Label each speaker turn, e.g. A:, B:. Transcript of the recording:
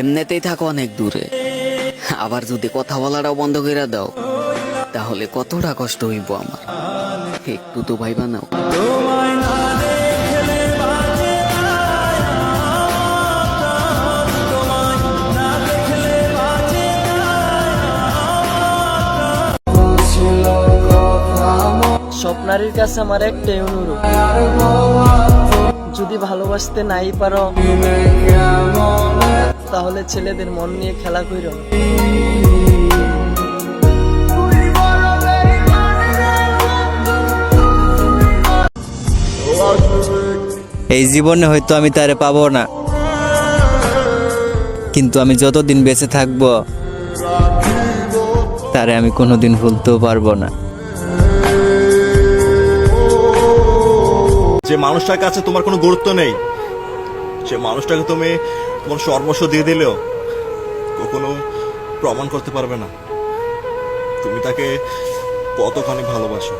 A: এমনিতেই থাকো অনেক দূরে। আবার যদি কথা বলাটাও বন্ধ করে দাও, তাহলে কতটা কষ্ট হইব আমার। একটু তো ভাই বানাও
B: স্বপ্নারীর কাছে আমার একটাই অনুরোধ। যদি ভালোবাসতে নাই পারো তাহলে ছেলেদের মন নিয়ে খেলা করি
C: এই জীবনে হয়তো আমি তারে পাবো না। কিন্তু আমি যতদিন বেঁচে থাকব তারে আমি কোনোদিন ভুলতেও পারব না।
D: যে মানুষটার কাছে তোমার কোনো গুরুত্ব নেই সে মানুষটাকে তুমি তোমার সর্বস্ব দিয়ে দিলেও কখনো প্রমাণ করতে পারবে না। তুমি তাকে কতখানি ভালোবাসো।